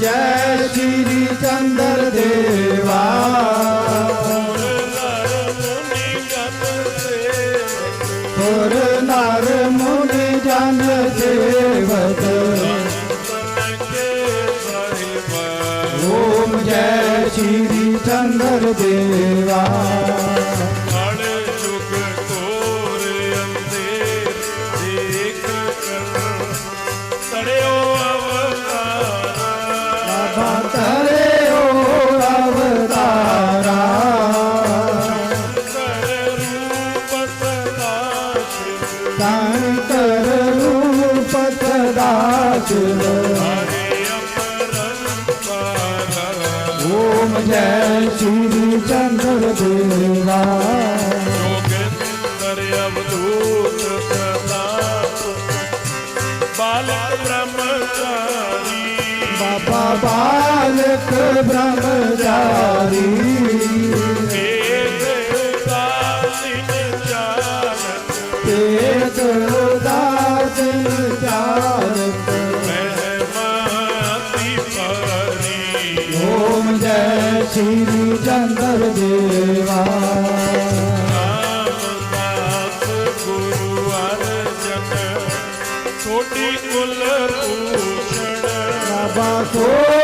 जय श्री चंद्र देवा। सुर नर मुनि जन सेवत ओम जय श्री चंद्र देवा। ਸਦਾਸ ਓਮ ਜੈ ਸ਼੍ਰੀ ਚੰਦਰ ਦੇਵਾ ਬਾਲਕ ਬ੍ਰਹਮਚਾਰੀ ਬਾਬਾ ਬਾਲਕ ਬ੍ਰਹਮਚਾਰੀ ਏਕ ਦਾਸਿਨ ਚਾਲਕ ਤੇਤ ਦਾਸ Oh!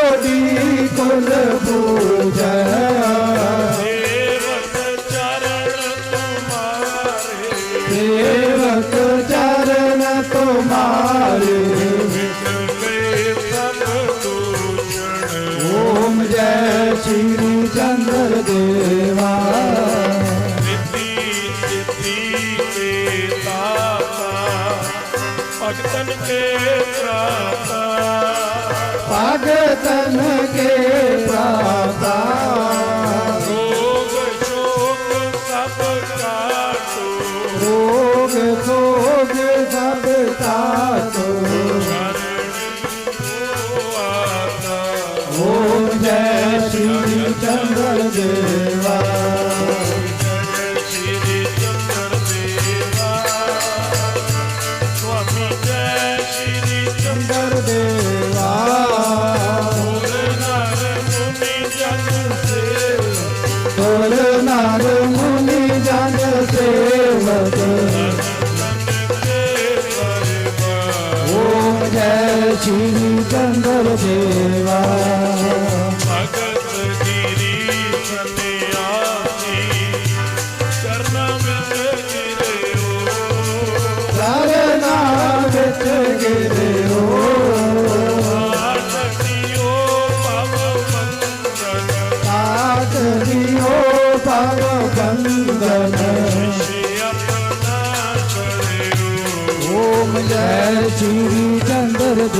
तन के प्राता ശ്രീചന്ദ്രദേവ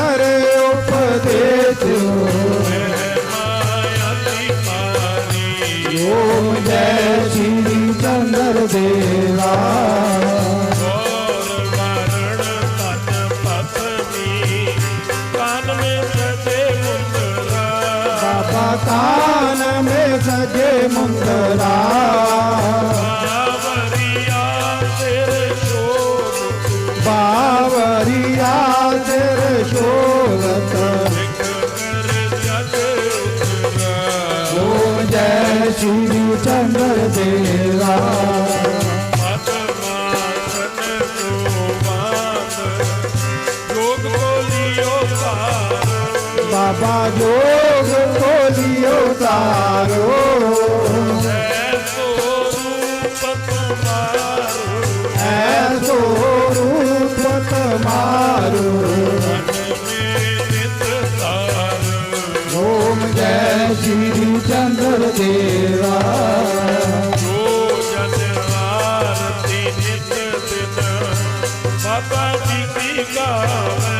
ਦੇਵਾ ਗੌਰ ਵਾਰਣ ਤਨ ਪਤਨੀ ਕਾਨ ਮੇ ਸਦੇ ਸਜੇ ਮੁੰਦਰਾ। ਆਵਰੀਆ ਤੇਰੇ ਸ਼ੋਭ ਬਾਵਰੀਆ ਤੇਰੇ ਸ਼ੋਭਤ ਜੈ ਸ਼੍ਰੀ ਚੰਦਰ ਦੇਵਾ बाबा जोग खोली उतारो ऐसो रूप मारो ओम जय श्री चंद्र देवा बाबा जी की गावे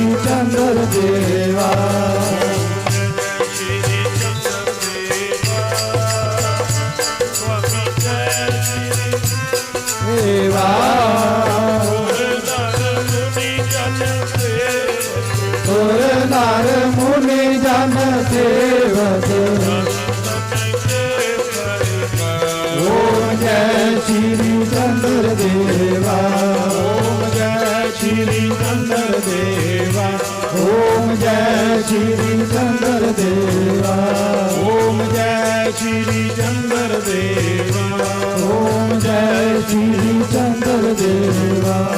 असुर नर ओम जय श्री चंद्र देवा ओम जय श्री चंद्र देवा। ओम जय श्री चंद्र देवा। ओम जय श्री चंद्र देवा। ओम जय श्री चंद्र देवा।